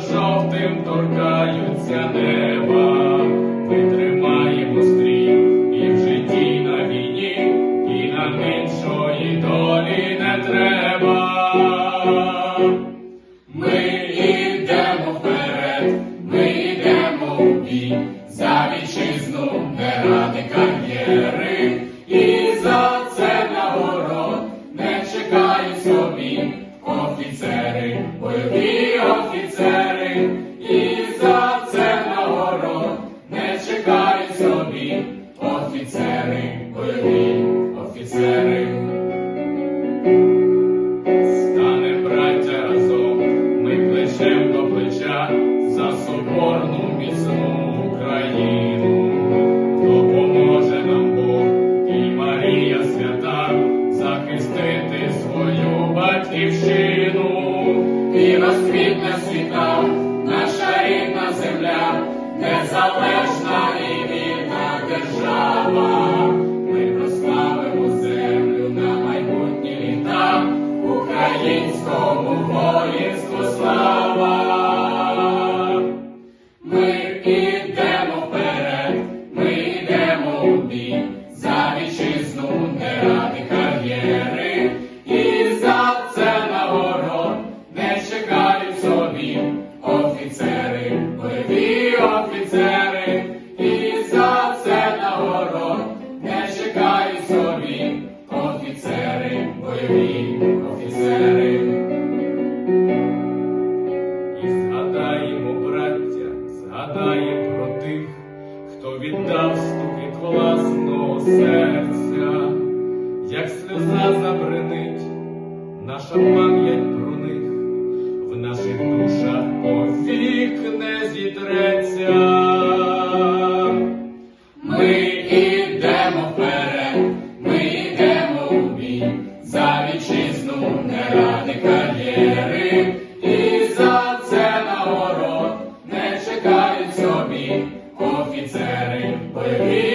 жовтим торкаються неба. Ми тримаємо стрій і в житті, і на війні, і нам іншої долі не треба. Ми йдемо вперед, ми йдемо в бій бойові офіцери, і за це нагород не чекають собі офіцери, бойові офіцери. Стане браття разом, ми плечем до плеча за соборну міцну Україну. Свята захистити свою батьківщину. І розквітне світа. Наша рідна земля, незалежна бойові офіцери. І браття, згадаємо про тих, хто віддав стукіт власного серця, як сльоза забринить, наша пам'ять про них в наших душах повік не. Ми йдемо вперед, вітчизну, не ради кар'єри, і за це нагород не чекають собі офіцери, бойові